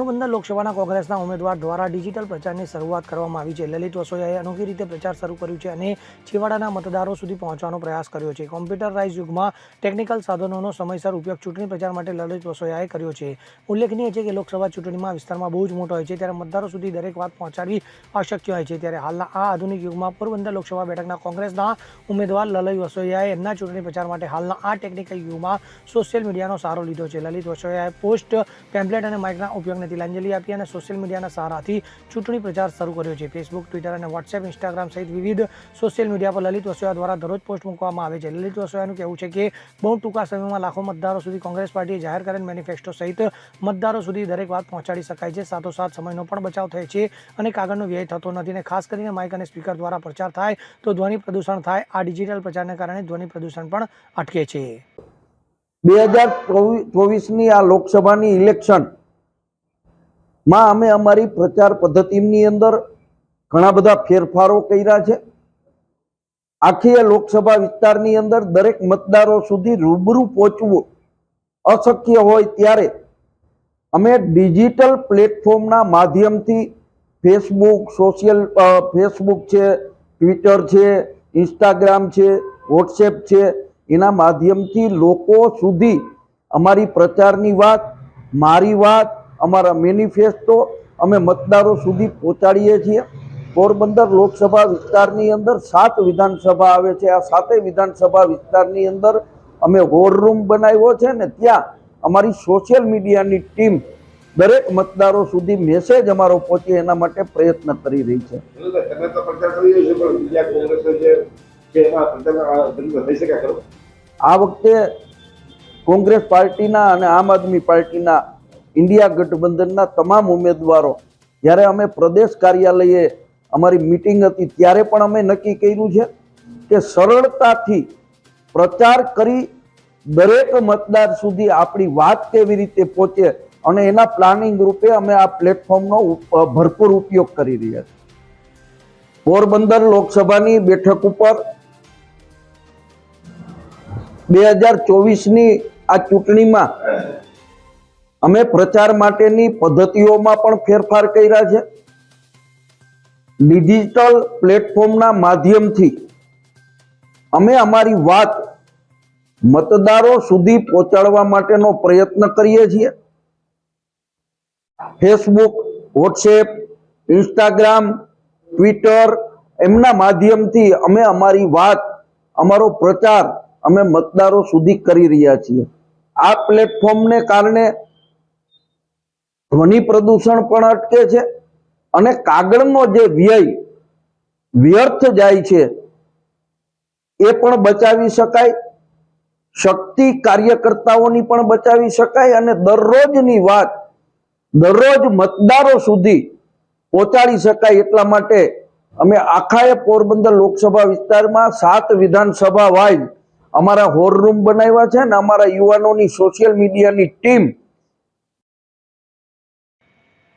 પોરબંદર લોકસભાના કોંગ્રેસના ઉમેદવાર દ્વારા ડિજિટલ પ્રચારની શરૂઆત કરવામાં આવી છે. લલિત વસોયાએ અનોખી રીતે પ્રચાર શરૂ કર્યું છે અને છેવાડાના મતદારો સુધી પહોંચવાનો પ્રયાસ કર્યો છે. કોમ્પ્યુટરાઇઝ યુગમાં ટેકનિકલ સાધનોનો સમયસર ઉપયોગ ચૂંટણી પ્રચાર માટે લલિત વસોયાએ કર્યો છે. ઉલ્લેખનીય છે કે લોકસભા ચૂંટણીમાં વિસ્તારમાં બહુ જ મોટો હોય છે, ત્યારે મતદારો સુધી દરેક વાત પહોંચાડવી અશક્ય હોય છે. ત્યારે હાલના આ આધુનિક યુગમાં પોરબંદર લોકસભા બેઠકના કોંગ્રેસના ઉમેદવાર લલિત વસોયાએ એમના ચૂંટણી પ્રચાર માટે હાલના આ ટેકનિકલ યુગમાં સોશિયલ મીડિયાનો સહારો લીધો છે. લલિત વસોયાએ પોસ્ટ, પેમ્પલેટ અને માઇકના ઉપયોગને તિલાંજલિ આપી અને સોશિયલ મીડિયાના સહારાથી ચૂંટણી પ્રચાર શરૂ કર્યો છે. ફેસબુક ટ્વિટર અને વોટ્સએપ ઇન્સ્ટાગ્રામ સહિત વિવિધ સોશિયલ મીડિયા પર લલિત વસોયા દ્વારા દરરોજ પોસ્ટ મૂકવામાં આવે છે. લલિત વસોયાનું કહેવું છે કે, બહુ ટૂંકા સમયમાં લાખો મતદારો સુધી કોંગ્રેસ પાર્ટીએ જાહેર કરેલ મેનિફેસ્ટો સહિત મતદારો સુધી દરેક વાત પહોંચાડી શકાય છે. સાથોસાથ સમયનો પણ બચાવ થાય છે અને કાગળનો વ્યય થતો નથી અને ખાસ કરીને માઇક અને સ્પીકર દ્વારા પ્રચાર થાય તો ધ્વનિ પ્રદૂષણ થાય. આ ડિજિટલ પ્રચારને કારણે ધ્વનિ પ્રદૂષણ પણ અટકે છે. બે હજાર ચોવીસની આ લોકસભાની ઇલેક્શન માં અમે અમારી પ્રચાર પદ્ધતિની અંદર ઘણા બધા ફેરફારો કર્યા છે. આખી લોકસભા વિસ્તારની અંદર દરેક મતદારો સુધી રૂબરૂ પહોંચવું અશક્ય હોય ત્યારે અમે ડિજિટલ પ્લેટફોર્મના માધ્યમથી ફેસબુક, સોશિયલ ફેસબુક છે, ટ્વિટર છે, ઇન્સ્ટાગ્રામ છે, વોટ્સએપ છે, એના માધ્યમથી લોકો સુધી અમારી પ્રચારની વાત, મારી વાત અમારા મેનિફેસ્ટો અમે મતદારો સુધી પહોંચાડીએ છીએ. પોરબંદર લોકસભા વિસ્તારની અંદર સાત વિધાનસભા આવે છે. આ સાતે વિધાનસભા વિસ્તારની અંદર અમે વોરરૂમ બનાવ્યો છે ને ત્યાં અમારી સોશિયલ મીડિયાની ટીમ દરેક મતદારો સુધી મેસેજ અમારો પહોંચે એના માટે પ્રયત્ન કરી રહી છે. આ વખતે કોંગ્રેસ પાર્ટીના અને આમ આદમી પાર્ટીના ઇન્ડિયા ગઠબંધનના તમામ ઉમેદવારો, જ્યારે અમે પ્રદેશ કાર્યાલયે અમારી મિટિંગ હતી, ત્યારે પણ અમે નક્કી કર્યું છે કે સરળતાથી પ્રચાર કરી દરેક મતદાર સુધી આપણી વાત કેવી રીતે પહોંચે અને એના પ્લાનિંગ રૂપે અમે આ પ્લેટફોર્મનો ભરપૂર ઉપયોગ કરી રહ્યા છીએ. પોરબંદર લોકસભાની બેઠક ઉપર બે હજાર ચોવીસની આ ચૂંટણીમાં અમે પ્રચાર માટેની પદ્ધતિઓમાં પણ ફેરફાર કર્યા છે. ડિજિટલ પ્લેટફોર્મના માધ્યમથી અમે અમારી વાત મતદારો સુધી પહોંચાડવા માટેનો પ્રયત્ન કરીએ છીએ. ફેસબુક, વોટ્સએપ, ઇન્સ્ટાગ્રામ, ટ્વિટર એમના માધ્યમથી અમે અમારી વાત, અમારો પ્રચાર અમે મતદારો સુધી કરી રહ્યા છીએ. આ પ્લેટફોર્મને કારણે ધ્વનિ પ્રદૂષણ પણ અટકે છે અને કાગળનો જે વ્યય વ્યર્થ જાય છે એ પણ બચાવી શકાય, શક્તિ કાર્યકર્તાઓની પણ બચાવી શકાય અને દરરોજની વાત, દરરોજ મતદારો સુધી પહોંચાડી શકાય એટલા માટે અમે આખાએ પોરબંદર લોકસભા વિસ્તારમાં સાત વિધાનસભા વાઇઝ અમારા હોર રૂમ બનાવ્યા છે ને અમારા યુવાનોની સોશિયલ મીડિયાની ટીમ